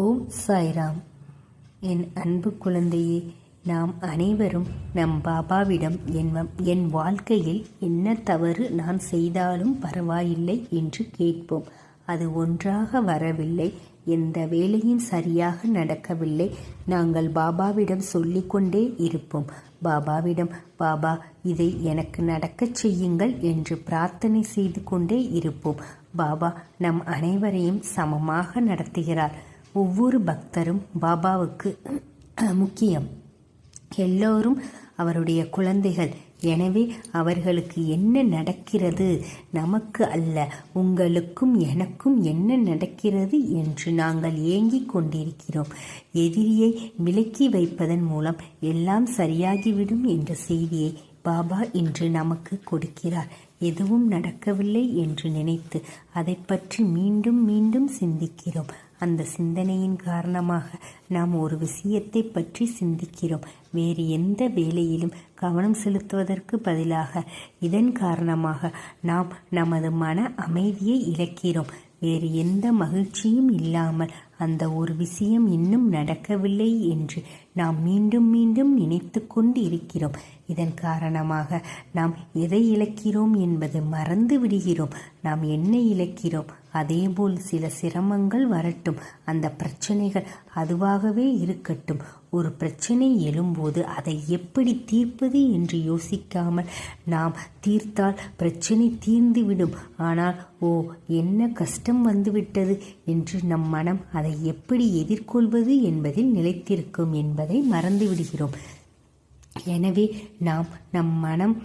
ஓம் சாய்ராம். என் அன்பு குழந்தையே நாம் அனைவரும் நம் பாபாவிடம் என் வ- என் வாழ்க்கையில் என்ன தவறு நான் செய்தாலும் பரவாயில்லை என்று கேட்போம். அது ஒன்றாக வரவில்லை. எந்த வேலையும் சரியாக நடக்கவில்லை. நாங்கள் பாபாவிடம் சொல்லிக்கொண்டே இருப்போம். பாபாவிடம் பாபா இதை எனக்கு நடக்கச் செய்யுங்கள் என்று பிரார்த்தனை செய்து கொண்டே இருப்போம். பாபா நம் அனைவரையும் சமமாக நடத்துகிறார். ஒவ்வொரு பக்தரும் பாபாவுக்கு முக்கியம். எல்லோரும் அவருடைய குழந்தைகள். எனவே அவர்களுக்கு என்ன நடக்கிறது? நமக்கு அல்ல உங்களுக்கும் எனக்கும் என்ன நடக்கிறது என்று நாங்கள் ஏங்கிக் கொண்டிருக்கிறோம். எதிரியை விலக்கி வைப்பதன் மூலம் எல்லாம் சரியாகிவிடும் என்ற செய்தியை பாபா இன்று நமக்கு கொடுக்கிறார். எதுவும் நடக்கவில்லை என்று நினைத்து அதை பற்றி மீண்டும் மீண்டும் சிந்திக்கிறோம். அந்த சிந்தனையின் காரணமாக நாம் ஒரு விஷயத்தை பற்றி சிந்திக்கிறோம். வேறு எந்த வேலையிலும் கவனம் செலுத்துவதற்கு பதிலாக இதன் காரணமாக நாம் நமது மன அமைதியை இழக்கிறோம். வேறு எந்த மகிழ்ச்சியும் இல்லாமல் அந்த ஒரு விஷயம் இன்னும் நடக்கவில்லை என்று நாம் மீண்டும் மீண்டும் நினைத்து கொண்டு இருக்கிறோம் இதன் காரணமாக நாம் எதை இழக்கிறோம் என்பது மறந்து விடுகிறோம். நாம் என்ன இழக்கிறோம்? அதேபோல் சில சிரமங்கள் வரட்டும். அந்த பிரச்சனைகள் அதுவாகவே இருக்கட்டும். ஒரு பிரச்சனை எழும்போது அதை எப்படி தீர்ப்பது என்று யோசிக்காமல் நாம் தீர்த்தால் பிரச்சனை தீர்ந்துவிடும். ஆனால் ஓ என்ன கஷ்டம் வந்துவிட்டது என்று நம் மனம் அதை எப்படி எதிர்கொள்வது என்பதில் நிலைத்திருக்கும் என்பதை மறந்துவிடுகிறோம். எனவே நாம் நம் மனம்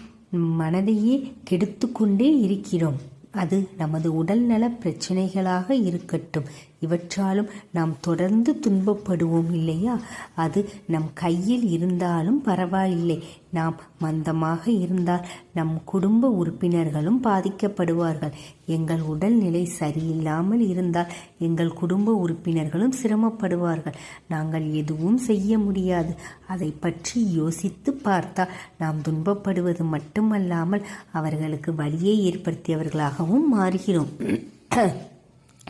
மனதையே கெடுத்து கொண்டே இருக்கிறோம். அது நமது உடல்நல பிரச்சனைகளாக இருக்கட்டும். இவற்றாலும் நாம் தொடர்ந்து துன்பப்படுவோம் இல்லையா? அது நம் கையில் இருந்தாலும் பரவாயில்லை. நாம் மந்தமாக இருந்தால் நம் குடும்ப உறுப்பினர்களும் பாதிக்கப்படுவார்கள். எங்கள் உடல்நிலை சரியில்லாமல் இருந்தால் எங்கள் குடும்ப உறுப்பினர்களும் சிரமப்படுவார்கள். நாங்கள் எதுவும் செய்ய முடியாது. அதை பற்றி யோசித்து பார்த்தால் நாம் துன்பப்படுவது மட்டுமல்லாமல் அவர்களுக்கு வழியை ஏற்படுத்தியவர்களாகவும் மாறுகிறோம்.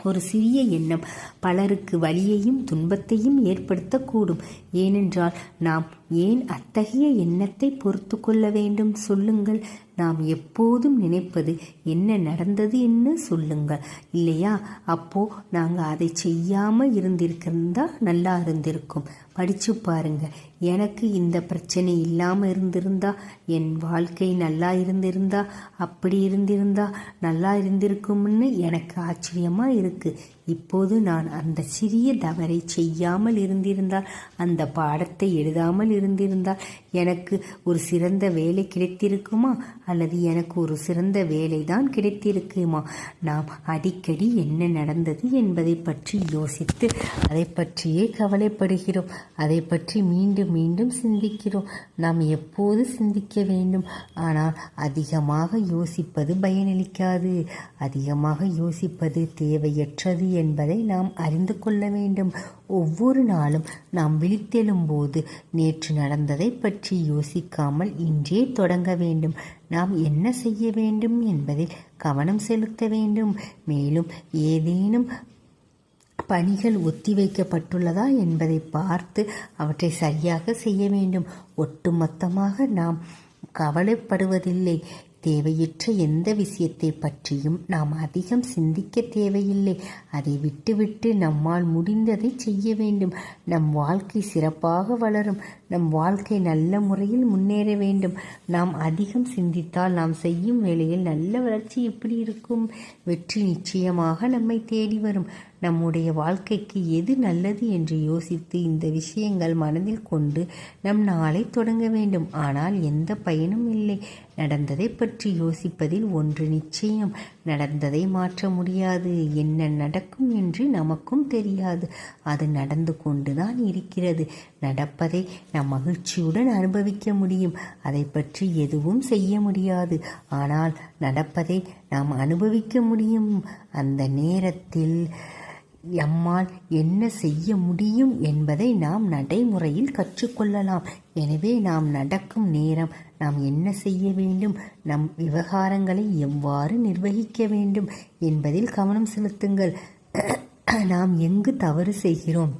ஒரு சிறிய எண்ணம். பலருக்கு வலியையும் துன்பத்தையும் ஏற்படுத்தக்கூடும். ஏனென்றால் நாம் ஏன் அத்தகைய எண்ணத்தை பொறுத்து கொள்ள வேண்டும்? சொல்லுங்கள். நாம் எப்போதும் நினைப்பது என்ன நடந்தது என்ன சொல்லுங்கள். இல்லையா? அப்போ நாங்கள் அதை செய்யாமல் இருந்திருக்கிறதா? நல்லா இருந்திருக்கும். படிச்சு பாருங்க. எனக்கு இந்த பிரச்சனை இல்லாமல் இருந்திருந்தா? என் வாழ்க்கை நல்லா இருந்திருந்தா? அப்படி இருந்திருந்தா? நல்லா இருந்திருக்கும்னு எனக்கு ஆச்சரியமாக இருக்குது இப்போது நான் அந்த சிறிய தவறை செய்யாமல் இருந்திருந்தால் அந்த பாடத்தை எழுதாமல் இருந்திருந்தால் எனக்கு ஒரு சிறந்த வேலை கிடைத்திருக்குமா? அல்லது எனக்கு ஒரு சிறந்த வேலை தான் கிடைத்திருக்குமா? நாம் அடிக்கடி என்ன நடந்தது என்பதை பற்றி யோசித்து அதை பற்றியே கவலைப்படுகிறோம். அதை பற்றி மீண்டும் மீண்டும் சிந்திக்கிறோம். நாம் எப்போது சிந்திக்க வேண்டும்? ஆனால் அதிகமாக யோசிப்பது பயனளிக்காது. அதிகமாக யோசிப்பது தேவையற்றது என்பதை நாம் அறிந்து கொள்ள வேண்டும். ஒவ்வொரு நாளும் நாம் விழித்தெழும்போது நேற்று நடந்ததை பற்றி யோசிக்காமல் இன்றே தொடங்க வேண்டும். நாம் என்ன செய்ய வேண்டும் என்பதில் கவனம் செலுத்த வேண்டும். மேலும் ஏதேனும் பணிகள் ஒத்திவைக்கப்பட்டுள்ளதா என்பதை பார்த்து அவற்றை சரியாக செய்ய வேண்டும். ஒட்டுமொத்தமாக நாம் கவலைப்படுவதில்லை. தேவையற்ற எந்த விஷயத்தை பற்றியும் நாம் அதிகம் சிந்திக்க தேவையில்லை. அதை விட்டுவிட்டு நம்மால் முடிந்ததை செய்ய வேண்டும். நம் வாழ்க்கை சிறப்பாக வளரும். நம் வாழ்க்கை நல்ல முறையில் முன்னேற வேண்டும். நாம் அதிகம் சிந்தித்தால் நாம் செய்யும் வேளையில் நல்ல வளர்ச்சி எப்படி இருக்கும்? வெற்றி நிச்சயமாக நம்மை தேடி வரும். நம்முடைய வாழ்க்கைக்கு எது நல்லது என்று யோசித்து இந்த விஷயங்கள் மனதில் கொண்டு நம் நாளை தொடங்க வேண்டும். ஆனால் எந்த பயனும் இல்லை. நடந்ததை பற்றி யோசிப்பதில் ஒன்று நிச்சயம். நடந்ததை மாற்ற முடியாது. என்ன நடக்கும் என்று நமக்கும் தெரியாது. அது நடந்து கொண்டுதான் இருக்கிறது. நடப்பதை நம் மகிழ்ச்சியுடன் அனுபவிக்க முடியும். அதை பற்றி எதுவும் செய்ய முடியாது. ஆனால் நடப்பதை நாம் அனுபவிக்க முடியும். அந்த நேரத்தில் நம்மால் என்ன செய்ய முடியும் என்பதை நாம் நடைமுறையில் கற்றுக்கொள்ளலாம். எனவே நாம் நடக்கும் நேரம் நாம் என்ன செய்ய வேண்டும் நம் விவகாரங்களை எவ்வாறு நிர்வகிக்க வேண்டும் என்பதில் கவனம் செலுத்துங்கள். நாம் எங்கு தவறு செய்கிறோம்?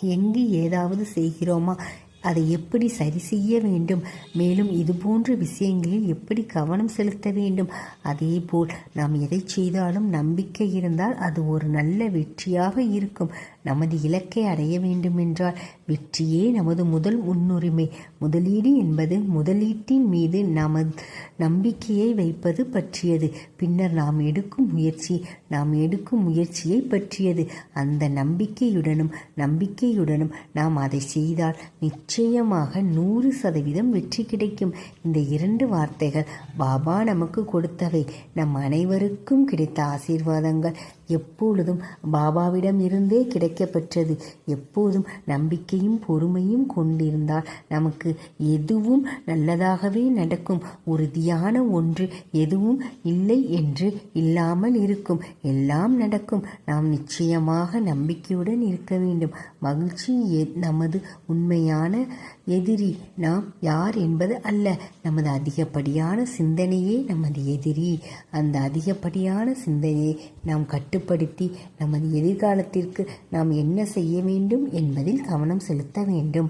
எங்கு ஏதாவது செய்கிறோமா? அதை எப்படி சரி செய்ய வேண்டும்? மேலும் இதுபோன்ற விஷயங்களில் எப்படி கவனம் செலுத்த வேண்டும்? அதேபோல் நாம் எதை செய்தாலும் நம்பிக்கை இருந்தால் அது ஒரு நல்ல வெற்றியாக இருக்கும். நமது இலக்கை அடைய வேண்டுமென்றால் வெற்றியே நமது முதல் முன்னுரிமை. முதலீடு என்பது முதலீட்டின் மீது நமது நம்பிக்கையை வைப்பது பற்றியது. பின்னர் நாம் எடுக்கும் முயற்சி நாம் எடுக்கும் முயற்சியை பற்றியது. அந்த நம்பிக்கையுடனும் நம்பிக்கையுடனும் நாம் அதை செய்தால் நிச்சயமாக நூறு சதவீதம் வெற்றி கிடைக்கும். இந்த இரண்டு வார்த்தைகள் பாபா நமக்கு கொடுத்தவை. நம் அனைவருக்கும் கிடைத்த ஆசீர்வாதங்கள். எப்பொழுதும் பாபாவிடம் இருந்தே கிடைக்கப்பெற்றது. எப்போதும் நம்பிக்கையும் பொறுமையும் கொண்டிருந்தால் நமக்கு எதுவும் நல்லதாகவே நடக்கும். உறுதியான ஒன்று எதுவும் இல்லை என்று இல்லாமல் இருக்கும். எல்லாம் நடக்கும். நாம் நிச்சயமாக நம்பிக்கையுடன் இருக்க வேண்டும். மகிழ்ச்சி எ- நமது உண்மையான எதிரி நாம் யார் என்பது அல்ல. நமது அதிகப்படியான சிந்தனையே நமது எதிரி. அந்த அதிகப்படியான சிந்தனையை நாம் கட்டுப்படுத்தி நமது எதிர்காலத்திற்கு நாம் என்ன செய்ய வேண்டும் என்பதில் கவனம் செலுத்த வேண்டும்.